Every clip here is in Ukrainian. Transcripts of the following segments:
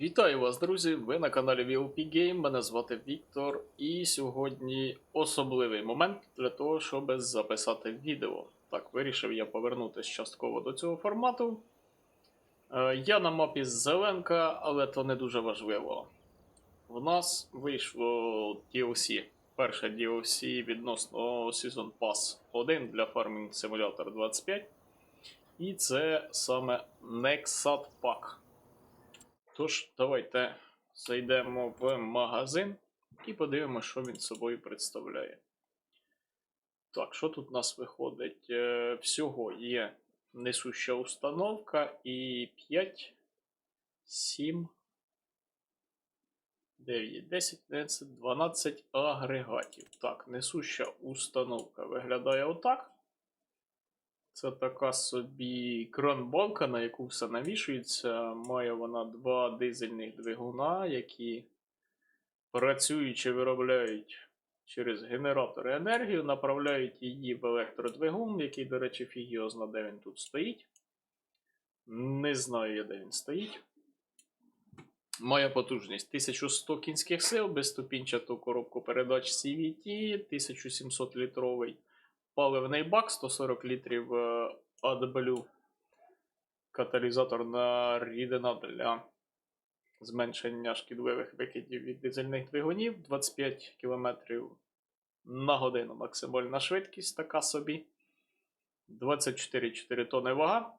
Вітаю вас, друзі! Ви на каналі VLP Game. Мене звати Віктор, і сьогодні особливий момент для того, щоб записати відео. Так, вирішив я повернутися частково до цього формату. Е, я на мапі Зеленка, але то не дуже важливо. В нас вийшло DLC. Перше DLC відносно Season Pass 1 для Farming Simulator 25. І це саме Nexat Pack. Тож, давайте зайдемо в магазин і подивимося, що він собою представляє. Так, що тут у нас виходить? Е, Всього є несуща установка і 5, 7, 9, 10, 11, 12 агрегатів. Так, несуща установка виглядає отак. Це така собі кранбалка, на яку все навішується. Має вона два дизельних двигуна, які працюючи виробляють через генератори енергію, направляють її в електродвигун, який, до речі, фіг його зна, де він тут стоїть. Не знаю я, де він стоїть. Має потужність 1100 кінських сил, безступінчату коробку передач CVT, 1700 літровий паливний бак 140 літрів е, AW, каталізаторна рідина для зменшення шкідливих викидів від дизельних двигунів 25 км на годину максимальна швидкість така собі. 24,4 тонни вага.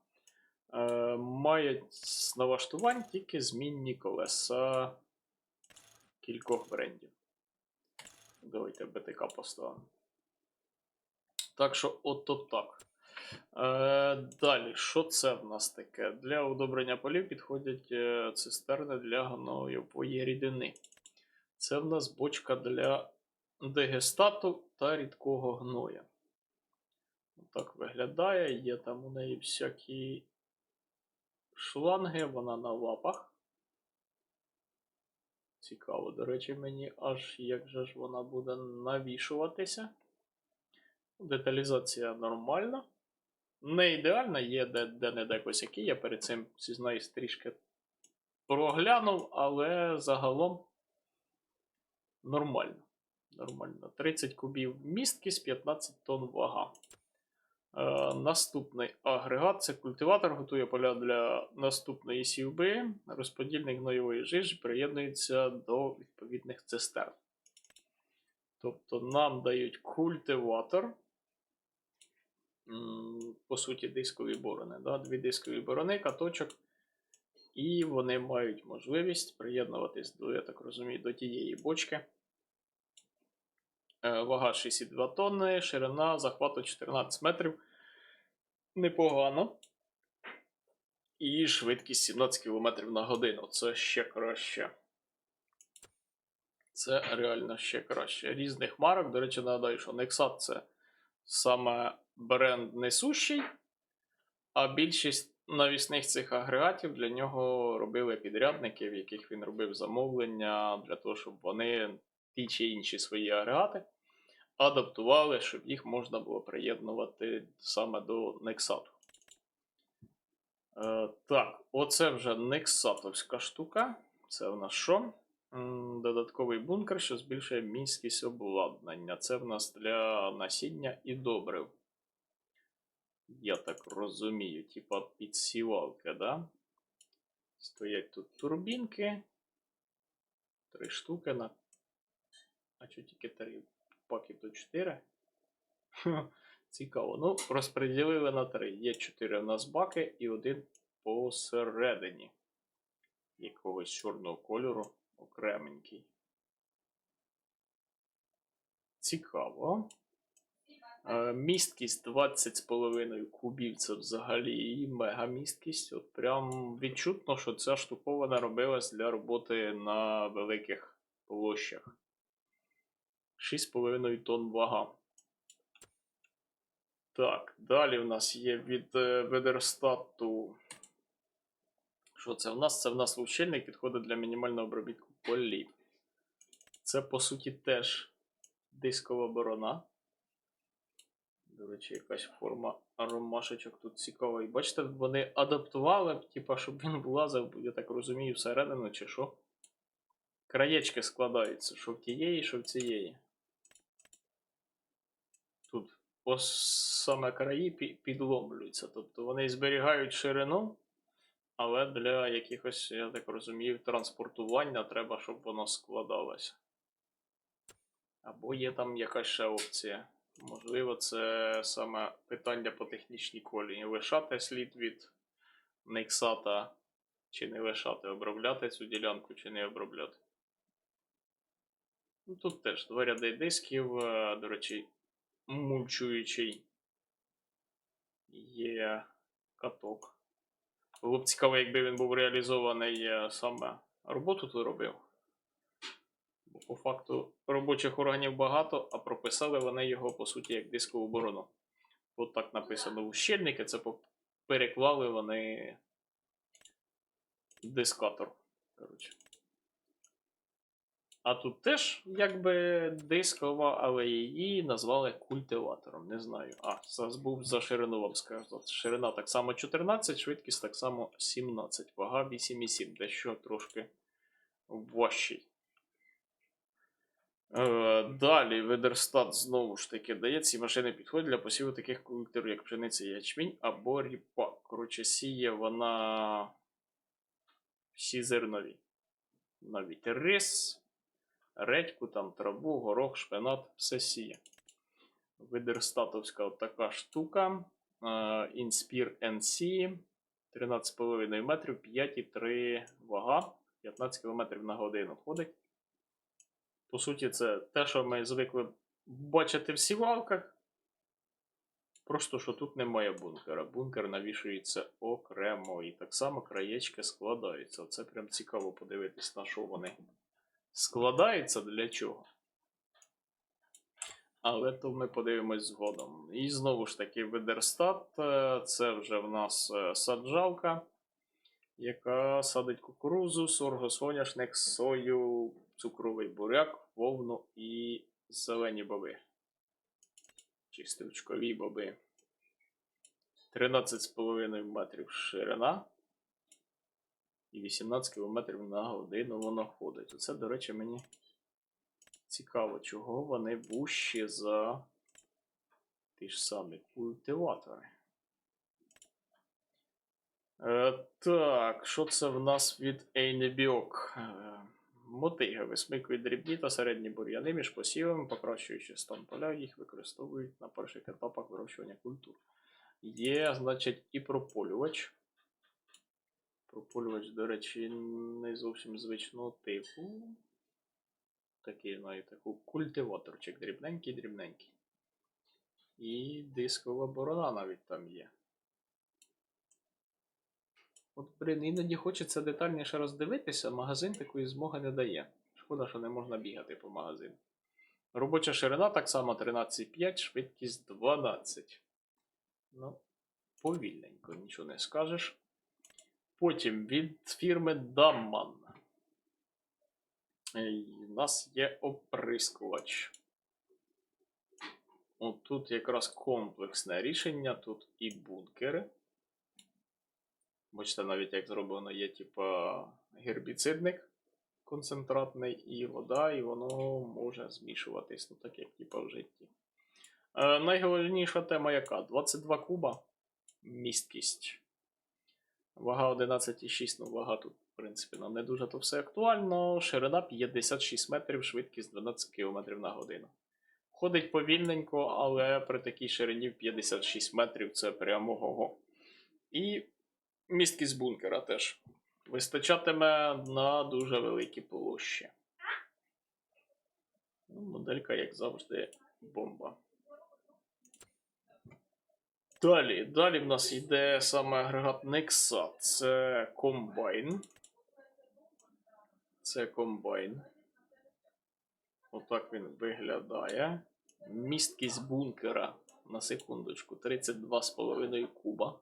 Е, має з налаштувань тільки змінні колеса кількох брендів. Давайте БТК поставимо. Так що, ото так. Е, далі, що це в нас таке? Для удобрення полів підходять е, цистерни для гноєвої рідини. Це в нас бочка для дегестату та рідкого гноя. Так виглядає. Є там у неї всякі шланги, вона на лапах. Цікаво, до речі, мені аж як же ж вона буде навішуватися. Деталізація нормальна. Не ідеальна, є де-не-де косяки. Я перед цим зізнаюсь трішки проглянув, але загалом нормально. Нормально. 30 кубів місткість, 15 тонн вага. Е, наступний агрегат це культиватор, готує поля для наступної сівби. Розподільник гноєвої жижі приєднується до відповідних цистерн. Тобто нам дають культиватор. По суті, дискові борони. Да? Дві дискові борони, каточок. І вони мають можливість приєднуватись до, я так розумію, до тієї бочки. Е, Вага 62 тонни, ширина захвату 14 метрів. Непогано. І швидкість 17 км на годину. Це ще краще. Це реально ще краще. Різних марок. До речі, нагадаю, що Nexat це саме бренд несущий, а більшість навісних цих агрегатів для нього робили підрядники, в яких він робив замовлення для того, щоб вони ті чи інші свої агрегати адаптували, щоб їх можна було приєднувати саме до Nexat. Е, так, оце вже Nexatовська штука. Це в нас що? Додатковий бункер, що збільшує міськість обладнання. Це в нас для насіння і добрив. Я так розумію, типа підсівалки, да? Стоять тут турбінки. Три штуки на. А що тільки три? Паків до 4. Цікаво. Ну, розподілили на три. Є 4 у нас баки і один посередині. Якогось чорного кольору окременький. Цікаво. Е, Місткість 20,5 кубів це взагалі мега місткість. От прям відчутно, що ця штуковина робилась для роботи на великих площах. 6,5 тонн вага. Так, далі в нас є від е, Ведерстату. Що це в нас? Це в нас лучильник підходить для мінімального обробітку полів. Це, по суті, теж дискова борона. До речі, якась форма ромашечок тут цікава. І бачите, вони адаптували, типа, щоб він влазив, я так розумію, всередину чи що. Краєчки складаються, що в тієї, що в цієї. Тут саме краї підломлюються. Тобто вони зберігають ширину, але для якихось, я так розумію, транспортування треба, щоб воно складалося. Або є там якась ще опція. Можливо, це саме питання по технічній колії. Лишати слід від Нексата чи не лишати, обробляти цю ділянку чи не обробляти. Ну, тут теж два ряди дисків, е, до речі, мульчуючий. Є каток. Було б цікаво, якби він був реалізований е, саме роботу тут робив. Бо по факту робочих органів багато, а прописали вони його по суті як дискову оборону. От так написано у щільники, це переклали вони дискатор. Коротше. А тут теж якби дискова, але її назвали культиватором. Не знаю. А, забув за ширину вам сказати. Ширина так само 14, швидкість так само 17, вага 8,7, дещо трошки важчий. Е, Далі Ведерстат знову ж таки дає ці машини підходять для посіву таких культур, як пшениця, ячмінь або ріпак. Коротше, сіє вона всі зернові. Навіть рис, редьку, там, траву, горох, шпинат, все сіє. Видерстатовська така штука. Inspire NC 13,5 метрів, 5,3 вага, 15 км на годину ходить. По суті, це те, що ми звикли бачити в сівалках. Просто що тут немає бункера. Бункер навішується окремо. І так само краєчки складаються. Це прям цікаво подивитись, на що вони складаються для чого. Але то ми подивимось згодом. І знову ж таки, Ведерстат е, це вже в нас е, саджалка, яка садить кукурузу, сорго, соняшник, сою, цукровий буряк, вовну і зелені боби. Чи стручкові боби. 13,5 метрів ширина. І 18 км на годину воно ходить. Оце, до речі, мені цікаво, чого вони вущі за ті ж самі культиватори. Е, так, що це в нас від Ейнебіок? Е, мотиги висмикують дрібні та середні бур'яни між посівами, покращуючи стан поля, їх використовують на перших етапах вирощування культур. Є, значить, і прополювач. Прополювач, до речі, не зовсім звичного типу. Такий, знаю, таку культиваторчик дрібненький, дрібненький. І дискова борона навіть там є. От, блін, іноді хочеться детальніше роздивитися, магазин такої змоги не дає. Шкода, що не можна бігати по магазину. Робоча ширина так само 13,5, швидкість 12. Ну, повільненько, нічого не скажеш. Потім від фірми Damman. У нас є оприскувач. От тут якраз комплексне рішення, тут і бункери. Бачите, навіть як зроблено, є типа гербіцидник концентратний і вода, і воно може змішуватись, ну так як типа в житті. Е, найголовніша тема яка? 22 куба. Місткість. Вага 11,6, ну вага тут, в принципі, нам не дуже то все актуально. Ширина 56 метрів, швидкість 12 км на годину. Ходить повільненько, але при такій ширині 56 метрів це прямо го-го. І місткість бункера теж вистачатиме на дуже великі площі. Ну, моделька, як завжди, бомба. Далі, далі в нас йде саме агрегат Nexa. Це комбайн. Це комбайн. Отак він виглядає. Місткість бункера на секундочку 32,5 куба.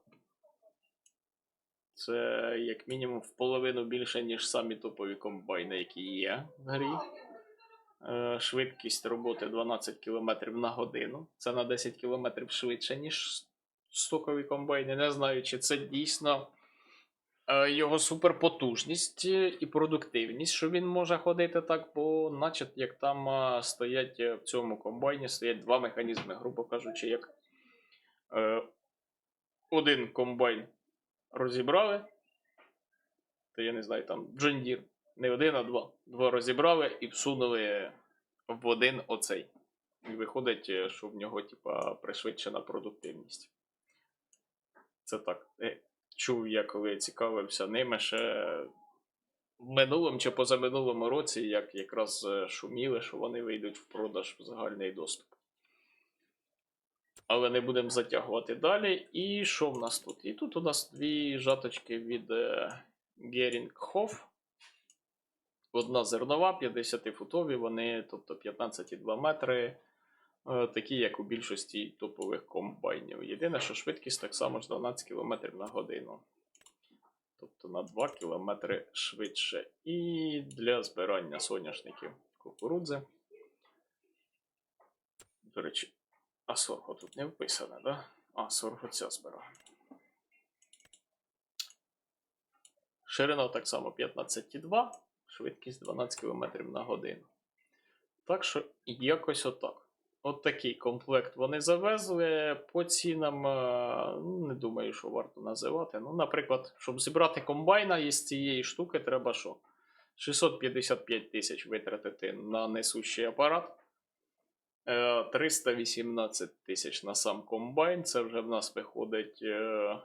Це як мінімум в половину більше, ніж самі топові комбайни, які є в грі. Е, Швидкість роботи 12 км на годину. Це на 10 км швидше, ніж стокові комбайни. Не знаю, чи це дійсно е, його суперпотужність і продуктивність, що він може ходити так, бо, наче як там е, стоять в цьому комбайні, стоять два механізми, грубо кажучи, як один комбайн розібрали, то я не знаю, там John не один, а два. Два розібрали і всунули в один оцей. І виходить, е, що в нього, типа, пришвидшена продуктивність. Це так. Е, Чув я, коли цікавився ними ще в минулому чи позаминулому році, як якраз е, шуміли, що вони вийдуть в продаж в загальний доступ. Але не будемо затягувати далі. І що в нас тут? І тут у нас дві жаточки від е, Герінгхоф. Одна зернова, 50-футові, вони, тобто 15,2 метри, е, такі, як у більшості топових комбайнів. Єдине, що швидкість так само ж 12 км на годину. Тобто на 2 км швидше. І для збирання соняшників кукурудзи. До речі, а сорго тут не вписане? Да? А, сорго ця збирає. Ширина так само 15,2, швидкість 12 км на годину. Так що якось отак. От такий комплект вони завезли. По цінам е, ну, не думаю, що варто називати. Ну, наприклад, щоб зібрати комбайна із цієї штуки, треба що? 655 тисяч витратити на несущий апарат. Е, 318 тисяч на сам комбайн. Це вже в нас виходить е,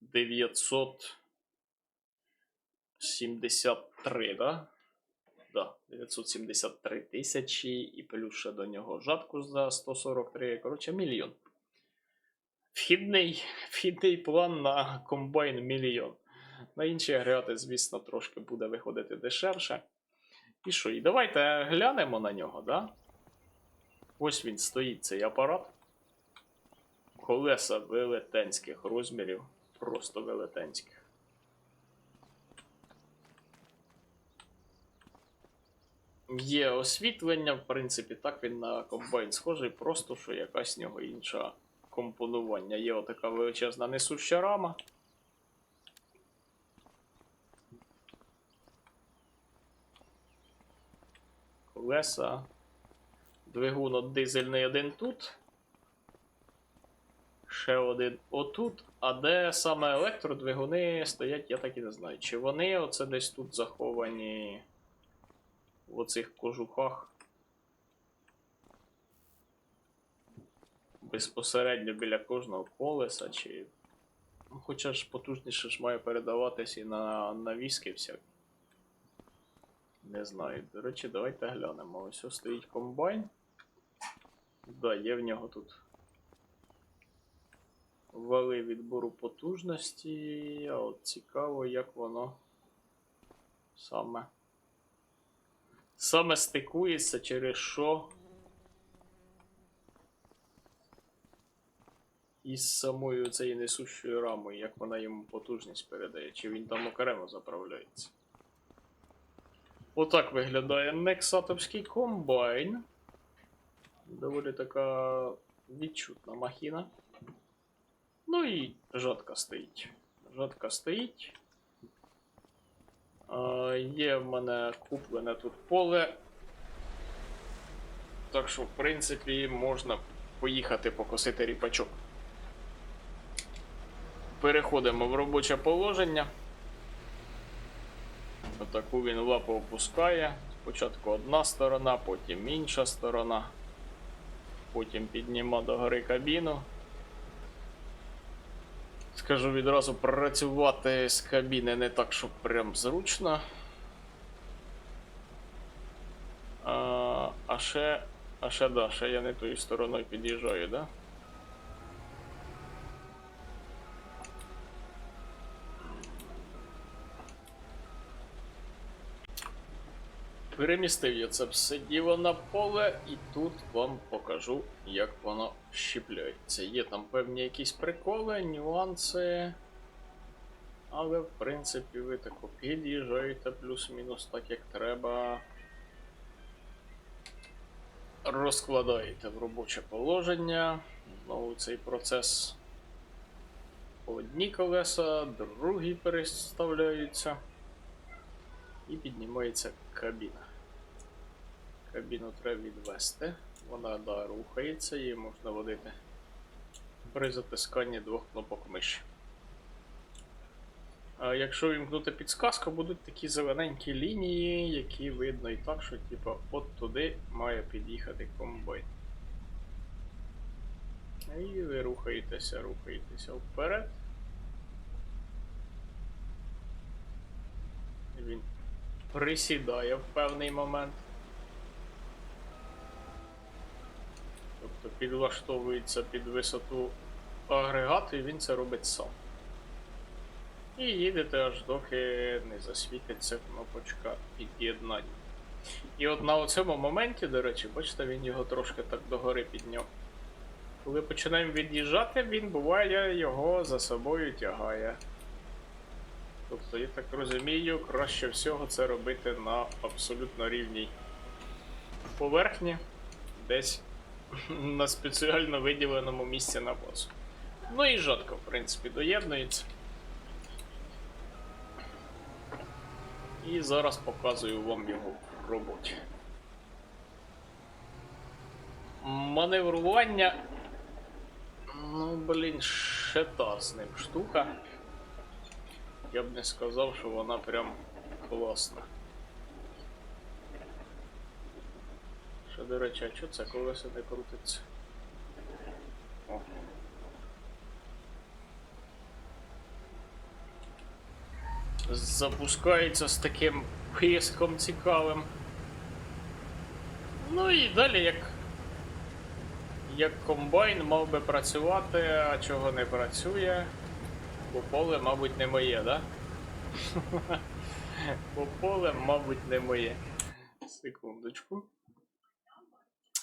973, да? Да, 973 тисячі і плюс ще до нього жатку за 143, коротше, мільйон. Вхідний, вхідний план на комбайн мільйон. На інші агрегати, звісно, трошки буде виходити дешевше. І що, і давайте глянемо на нього, да? Ось він стоїть, цей апарат. Колеса велетенських розмірів, просто велетенських. Є освітлення, в принципі, так він на комбайн схожий, просто що якась в нього інша компонування. Є отака величезна несуща рама. Колеса. Двигун от дизельний один тут. Ще один отут. А де саме електродвигуни стоять, я так і не знаю. Чи вони оце десь тут заховані в оцих кожухах. Безпосередньо біля кожного колеса, чи. Ну, хоча ж потужніше ж має передаватись і на навіски всякі. Не знаю. До речі, давайте глянемо. Ось ось стоїть комбайн. Да, є в нього тут вали відбору потужності. А от цікаво, як воно саме. Саме стикується через що. Із самою цією несущою рамою, як вона йому потужність передає, чи він там окремо заправляється. Отак виглядає Нексатовський комбайн. Доволі така відчутна махіна. Ну і жатка стоїть. Жатка стоїть. Є в мене куплене тут поле. Так що, в принципі, можна поїхати покосити ріпачок. Переходимо в робоче положення. Отаку він лапу опускає. Спочатку одна сторона, потім інша сторона. Потім підніма до гори кабіну. Скажу відразу, працювати з кабіни не так, щоб прям зручно. А, а ще. А ще да, ще я не тою стороною під'їжджаю, да? Перемістив я це все діло на поле, і тут вам покажу, як воно щіпляється. Є там певні якісь приколи, нюанси. Але в принципі ви тако під'їжджаєте плюс-мінус так як треба. розкладаєте в робоче положення. Знову цей процес. Одні колеса, другі переставляються. І піднімається кабіна. Кабіну треба відвести. Вона да, рухається, її можна водити при затисканні двох кнопок миші. А якщо вімкнути підсказку, будуть такі зелененькі лінії, які видно і так, що типу, от туди має під'їхати комбайн. І ви рухаєтеся, рухаєтеся вперед. Він присідає в певний момент. Тобто підлаштовується під висоту агрегату і він це робить сам. І їдете аж доки не засвітиться кнопочка під'єднання. І от на цьому моменті, до речі, бачите, він його трошки так догори підняв. Коли починаємо від'їжджати, він буває його за собою тягає. Тобто, я так розумію, краще всього це робити на абсолютно рівній поверхні, десь на спеціально виділеному місці на базу. Ну і жодко, в принципі, доєднується. І зараз показую вам його в роботі. Маневрування. Ну, блін, ще та з ним штука. Я б не сказав, що вона прям класна. Що, до речі, а чого це колесо не крутиться? О. Запускається з таким писком цікавим. Ну і далі як. Як комбайн мав би працювати, а чого не працює. Бо поле, мабуть, не моє, да? Бо поле, мабуть, не моє. Секундочку.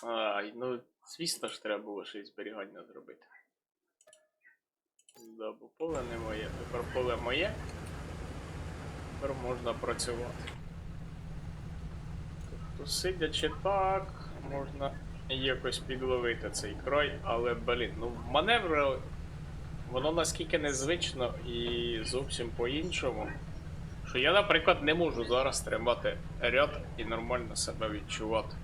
Ай, ну, звісно ж, треба було й зберігання зробити. Да, бо поле не моє. Тепер поле моє. Тепер можна працювати. Тобто, сидячи так, можна якось підловити цей край, але, блін, ну маневр Воно наскільки незвично і зовсім по-іншому. Що я, наприклад, не можу зараз тримати ряд і нормально себе відчувати.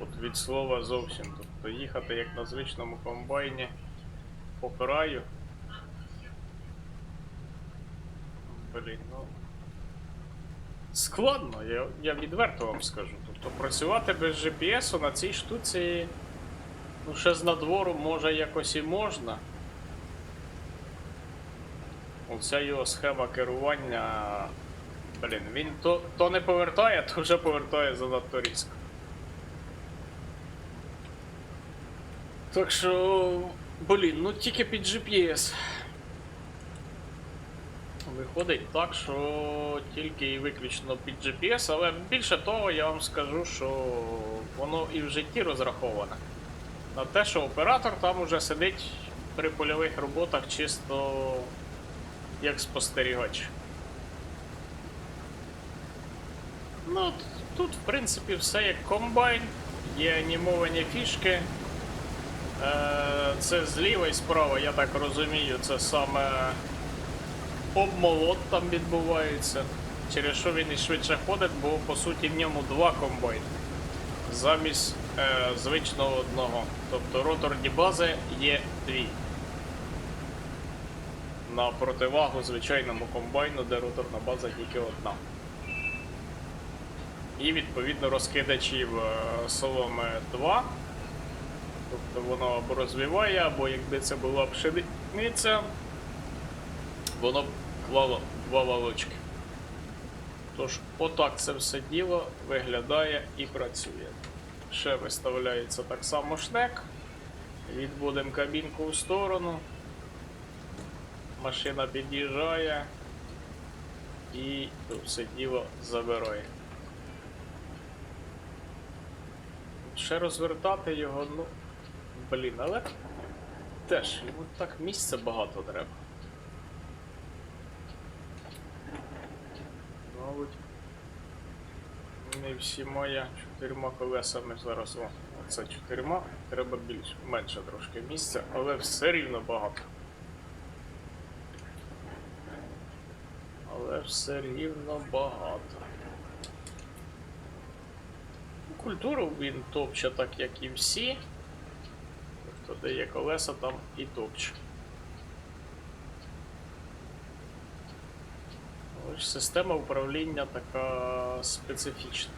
От від слова зовсім. Тобто їхати як на звичному комбайні по краю. Блін, ну. Складно, я, я відверто вам скажу. Тобто працювати без GPS на цій штуці. Ну, ще з надвору може якось і можна. Оця його схема керування. Блін, він то, то не повертає, то вже повертає занадто різко. Так що. Блін, ну тільки під GPS. Виходить так, що тільки і виключно під GPS, але більше того, я вам скажу, що воно і в житті розраховане. На те, що оператор там уже сидить при польових роботах чисто як спостерігач. Ну, тут, в принципі, все як комбайн, є анімовані фішки. Е, Це зліва і справа, я так розумію, це саме обмолот там відбувається. Через що він і швидше ходить, бо по суті в ньому два комбайни. Замість е, звичного одного. Тобто роторні бази є дві. На противагу звичайному комбайну, де роторна база тільки одна. І відповідно розкидачів е, соломи 2. Тобто воно або розвиває, або якби це була пшениця, воно б два валочки. Тож, отак це все діло виглядає і працює. Ще виставляється так само шнек. Відводимо кабінку в сторону. Машина під'їжджає і все діло забирає. Ще розвертати його, ну, блін, але теж йому так місця багато треба. Всіма я чотирма колесами зараз. О, це чотирма. Треба більш менше трошки місця, але все рівно багато. Але все рівно багато. Культуру він топче так, як і всі. Тобто, де є колеса, там і топче. Система управління така специфічна.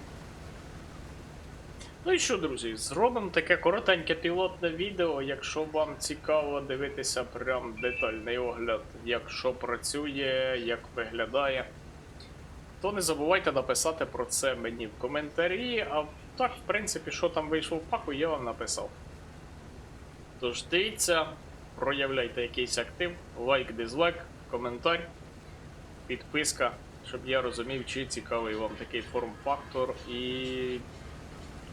Ну і що, друзі, зробимо таке коротеньке пілотне відео. Якщо вам цікаво дивитися прям детальний огляд, як що працює, як виглядає, то не забувайте написати про це мені в коментарі. А так, в принципі, що там вийшло в паку, я вам написав. Тож дивіться, проявляйте якийсь актив, лайк, дизлайк, коментар підписка, щоб я розумів, чи цікавий вам такий форм-фактор, і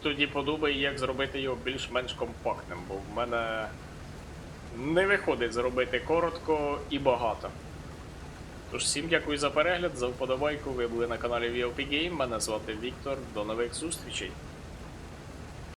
тоді подумай, як зробити його більш-менш компактним, бо в мене не виходить зробити коротко і багато. Тож всім дякую за перегляд, за вподобайку. Ви були на каналі VLP Game. Мене звати Віктор. До нових зустрічей.